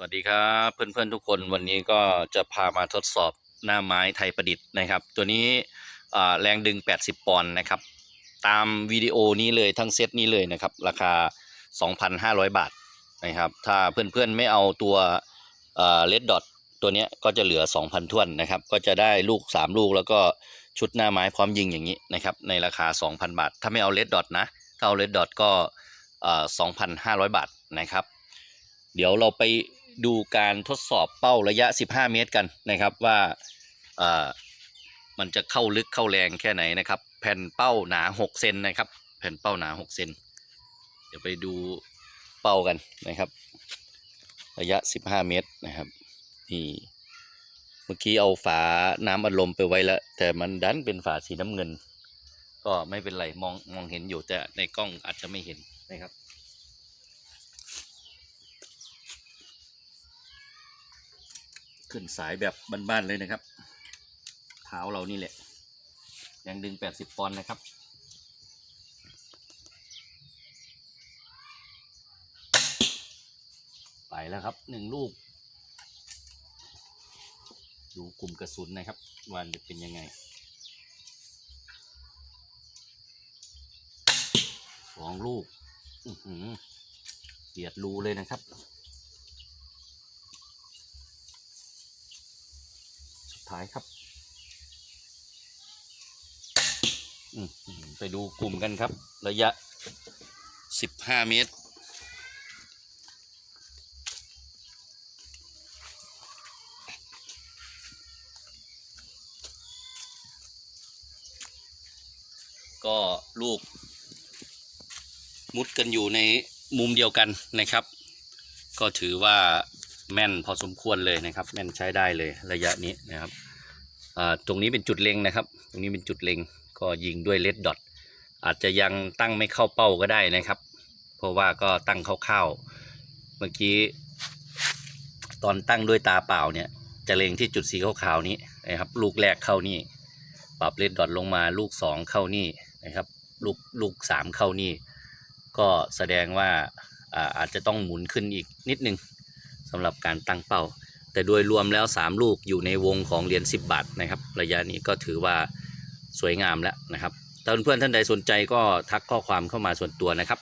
สวัสดีครับเพื่อนๆทุกคนวันนี้ก็จะพามาทดสอบหน้าไม้ไทยประดิษฐ์นะครับ ตัวนี้แรงดึง 80 ปอนด์นะครับ ตามวิดีโอนี้เลยทั้งเซตนี้เลยนะครับ ราคา 2,500 บาทนะครับ ถ้าเพื่อนๆไม่เอาตัวเลดดอทตัวนี้ก็จะเหลือ 2,000ท้วนนะครับ ก็จะได้ลูก 3 ลูกแล้วก็ชุดหน้าไม้พร้อมยิงอย่างนี้นะครับ ในราคา 2,000 บาท ถ้าไม่เอาเลดดอทนะ ถ้าเอาเลดดอทก็อ่า2,500 บาทนะครับ เดี๋ยวเราไป ดูการทดสอบเป้าระยะ 15 เมตรกันนะครับว่าเออมันจะเข้าลึกเข้าแรงแค่ไหนนะครับ แผ่นเป้าหนา 6 เซนนะครับ แผ่นเป้าหนา 6 เซนเดี๋ยวไปดูเป้ากันนะครับ ระยะ 15 เมตรนะครับนี่เมื่อกี้เอาฝาน้ำอัดลมไปไว้แล้วแต่มันดันเป็นฝาสีน้ำเงิน ก็ไม่เป็นไรมองมองเห็นอยู่แต่ในกล้องอาจจะไม่เห็นนะครับ ขึ้นสายแบบบ้านๆเลยนะครับ เท้าเรานี่แหละ ยังดึง 80 ปอนด์นะครับ ไปแล้วครับหนึ่งลูก ดูกลุ่มกระสุนนะครับว่าจะเป็นยังไงสองลูกเสียดรูเลยนะครับ สุด ท้ายครับ ไปดูกลุ่มกันครับ ระยะ 15 เมตร ก็ลูก มุดกันอยู่ในมุมเดียวกันนะครับ ก็ถือว่า แม่นพอสมควรเลยนะครับ แม่นใช้ได้เลยระยะนี้นะครับตรงนี้เป็นจุดเล็งนะครับ ตรงนี้เป็นจุดเล็งก็ยิงด้วยเลดดอทอาจจะยังตั้งไม่เข้าเป้าก็ได้นะครับ เพราะว่าก็ตั้งคร่าวๆเมื่อกี้ตอนตั้งด้วยตาเปล่าเนี่ยจะเล็งที่จุดสีขาวๆนี้นะครับลูกแรกเข้านี่ปรับเลดดอทลงมาลูกสองเข้านี่นะครับลูกลูกสามเข้านี่ ก็แสดงว่าอาจจะต้องหมุนขึ้นอีกนิดนึง สำหรับการตั้งเป้า แต่โดยรวมแล้ว 3 ลูกอยู่ในวงของเหรียญ10 บาทนะครับ ระยะนี้ก็ถือว่าสวยงามแล้วนะครับถ้าเพื่อนๆท่านใดสนใจก็ทักข้อความเข้ามาส่วนตัวนะครับ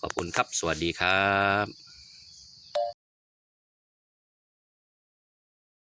ขอบคุณครับ สวัสดีครับ